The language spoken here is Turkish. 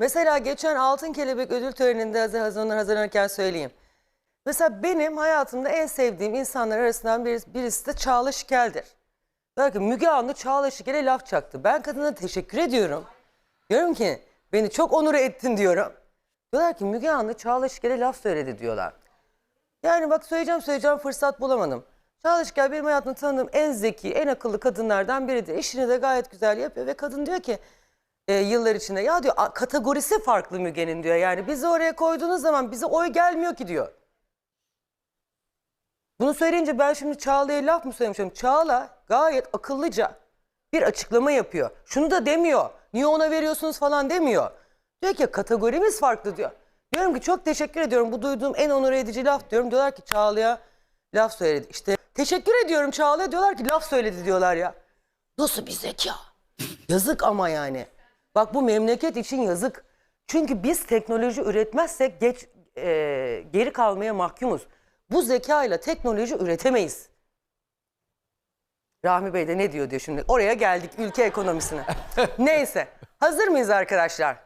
Mesela geçen Altın Kelebek ödül töreninde hazır hazırlanır hazırlanırken söyleyeyim. Mesela benim hayatımda en sevdiğim insanlar arasından birisi, birisi de Çağla Şikel'dir. Diyor ki Müge Anlı Çağla Şikel'e laf çaktı. Ben kadına teşekkür ediyorum. Diyorum ki beni çok onur ettin diyorum. Diyorlar ki Müge Anlı Çağla Şikel'e laf söyledi diyorlar. Yani bak söyleyeceğim söyleyeceğim fırsat bulamadım. Çağla Şikel benim hayatımda tanıdığım en zeki, en akıllı kadınlardan biridir. İşini de gayet güzel yapıyor ve kadın diyor ki e, yıllar içinde ya diyor "a- kategorisi farklı Müge'nin diyor. Yani bizi oraya koyduğunuz zaman bize oy gelmiyor ki diyor. Bunu söyleyince ben şimdi Çağla'ya laf mı söylemişim? Çağla gayet akıllıca bir açıklama yapıyor. Şunu da demiyor. Niye ona veriyorsunuz falan demiyor. Diyor ki kategorimiz farklı diyor. Diyorum ki çok teşekkür ediyorum. Bu duyduğum en onur edici laf diyorum. Diyorlar ki Çağla'ya laf söyledi. İşte teşekkür ediyorum Çağla'ya diyorlar ki laf söyledi diyorlar ya. Nasıl bir zeka? Yazık ama yani. Bak bu memleket için yazık. Çünkü biz teknoloji üretmezsek geç e, geri kalmaya mahkumuz. Bu zekayla teknoloji üretemeyiz. Rahmi Bey de ne diyor diyor şimdi. Oraya geldik ülke ekonomisine. Neyse. Hazır mıyız arkadaşlar?